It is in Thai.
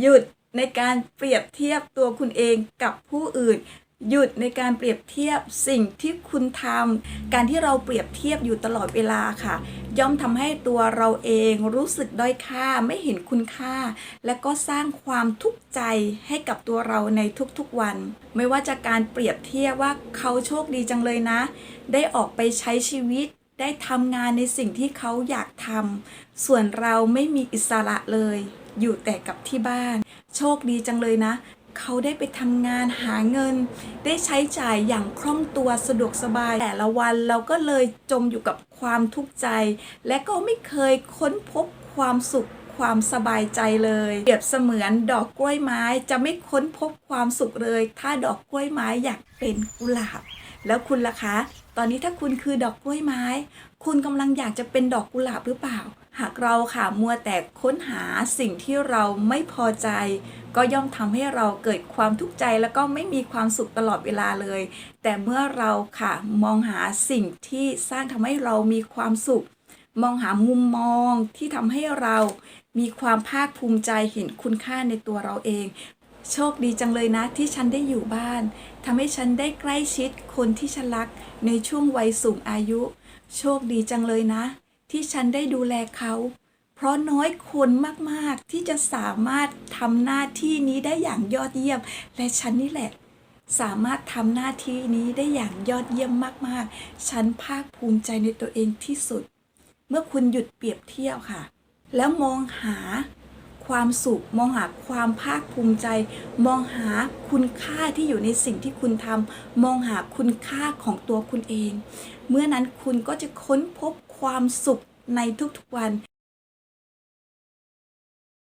หยุดในการเปรียบเทียบตัวคุณเองกับผู้อื่น หยุดในการเปรียบเทียบสิ่งที่คุณทำการที่เราเปรียบเทียบอยู่ตลอดเวลาค่ะ ย่อมทำให้ตัวเราเองรู้สึกด้อยค่าไม่เห็นคุณค่า และก็สร้างความทุกข์ใจให้กับตัวเราในทุกๆวัน ไม่ว่าจะการเปรียบเทียบว่าเขาโชคดีจังเลยนะ ได้ออกไปใช้ชีวิต ได้ทำงานในสิ่งที่เขาอยากทำส่วนเราไม่มีอิสระเลย อยู่แต่กับที่บ้าน โชคดีจังเลยนะ เขาได้ไปทำงานหาเงิน ได้ใช้จ่ายอย่างคล่องตัวสะดวกสบาย แต่ละวันเราก็เลยจมอยู่กับความทุกข์ใจ และก็ไม่เคยค้นพบความสุขความสบายใจเลย เปรียบเสมือนดอกกล้วยไม้จะไม่ค้นพบความสุขเลย ถ้าดอกกล้วยไม้อยากเป็นกุหลาบ แล้วคุณล่ะคะ ตอนนี้ถ้าคุณคือดอกกล้วยไม้ คุณกำลังอยากจะเป็นดอกกุหลาบหรือเปล่า หากเราค่ะมัวแต่ค้นหาสิ่งที่เราไม่พอใจ ก็ย่อมทำให้เราเกิดความทุกข์ใจแล้วก็ไม่มีความสุขตลอดเวลาเลย แต่เมื่อเราค่ะมองหาสิ่งที่สร้างทำให้เรามีความสุข มองหามุมมองที่ทำให้เรามีความภาคภูมิใจเห็นคุณค่าในตัวเราเอง โชคดีจังเลยนะที่ฉันได้อยู่บ้านทำให้ฉันได้ใกล้ชิดคนที่ฉันรักในช่วงวัยสูงอายุ โชคดีจังเลยนะ ที่ฉันได้ดูแลเขา เพราะน้อยคนมากๆที่จะสามารถทำหน้าที่นี้ได้อย่างยอดเยี่ยม และฉันนี่แหละ สามารถทำหน้าที่นี้ได้อย่างยอดเยี่ยมมากๆ ฉันภาคภูมิใจในตัวเองที่สุด เมื่อคุณหยุดเปรียบเทียบค่ะ แล้วมองหา ความสุข มองหาความภาคภูมิใจ มองหาคุณค่าที่อยู่ในสิ่งที่คุณทำมองหาคุณค่าของตัวคุณเอง เมื่อนั้นคุณก็จะค้นพบความสุขในทุกๆวัน